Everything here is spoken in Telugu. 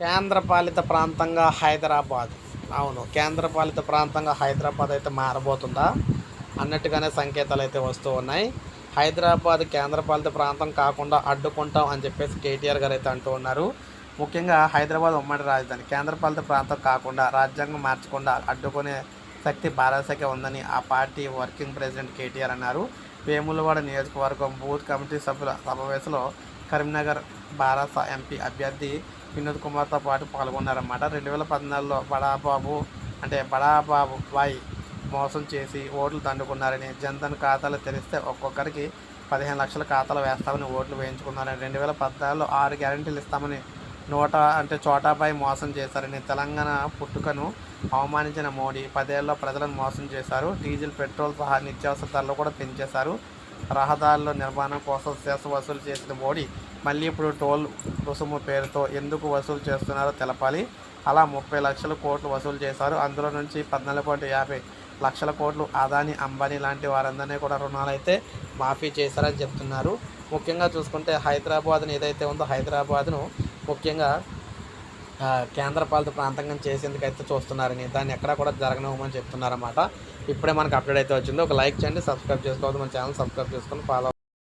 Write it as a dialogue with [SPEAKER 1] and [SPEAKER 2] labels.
[SPEAKER 1] కేంద్రపాలిత ప్రాంతంగా హైదరాబాద్. అవును కేంద్రపాలిత ప్రాంతంగా హైదరాబాద్ అయితే మారబోతుందా? అన్నట్టుగానే సంకేతాలు అయితే వస్తూ ఉన్నాయి. హైదరాబాద్ కేంద్రపాలిత ప్రాంతం కాకుండా అడ్డుకుంటాం అని చెప్పేసి కేటీఆర్ గారు అయితే అంటూ ఉన్నారు. ముఖ్యంగా హైదరాబాద్ ఉమ్మడి రాజధాని. కేంద్రపాలిత ప్రాంతం కాకుండా రాజ్యాంగం మార్చకుండా అడ్డుకునే శక్తి భారతకే ఉందని ఆ పార్టీ వర్కింగ్ ప్రెసిడెంట్ కేటీఆర్ అన్నారు. వేములవాడ నియోజకవర్గం బూత్ కమిటీ సభ్యుల సమావేశంలో కరీంనగర్ బారాస ఎంపీ అభ్యర్థి వినోద్ కుమార్తో పాటు పాల్గొన్నారన్నమాట. రెండు వేల పద్నాలుగులో బడాబాబు అంటే బడాబాబు బాయ్ మోసం చేసి ఓట్లు దండుకున్నారని జన్ధన్ ఖాతాలు తెరిస్తే ఒక్కొక్కరికి పదిహేను లక్షల ఖాతాలు వేస్తామని ఓట్లు వేయించుకున్నారని రెండు వేల పద్నాలుగులో ఆరు గ్యారెంటీలు ఇస్తామని నోట అంటే చోటాపై మోసం చేశారని తెలంగాణ పుట్టుకను అవమానించిన మోడీ పదేళ్ళలో ప్రజలను మోసం చేశారు. డీజిల్ పెట్రోల్ సహా నిత్యావసర ధరలు కూడా పెంచేశారు. రహదారుల నిర్మాణం కోసం సెస్ వసూలు చేసిన మోడీ మళ్ళీ ఇప్పుడు టోల్ రుసుము పేరుతో ఎందుకు వసూలు చేస్తున్నారో తెలపాలి. అలా ముప్పై లక్షల కోట్లు వసూలు చేశారు. అందులో నుంచి పద్నాలుగు పాయింట్ యాభై లక్షల కోట్లు అదాని అంబానీ లాంటి వారందరినీ కూడా రుణాలు అయితే మాఫీ చేశారని చెప్తున్నారు. ముఖ్యంగా చూసుకుంటే హైదరాబాద్ని ఏదైతే ఉందో హైదరాబాద్ను ముఖ్యంగా కేంద్రపాలిత ప్రాంతంగా చేసేందుకు అయితే చూస్తున్నారని దాన్ని ఎక్కడా కూడా జరగనివ్వమని చెప్తున్నారన్నమాట. ఇప్పుడే మనకు అప్డేట్ అయితే వచ్చింది. ఒక లైక్ చేయండి సబ్స్క్రైబ్ చేసుకోవద్దు. మన ఛానల్ సబ్స్క్రైబ్ చేసుకొని ఫాలో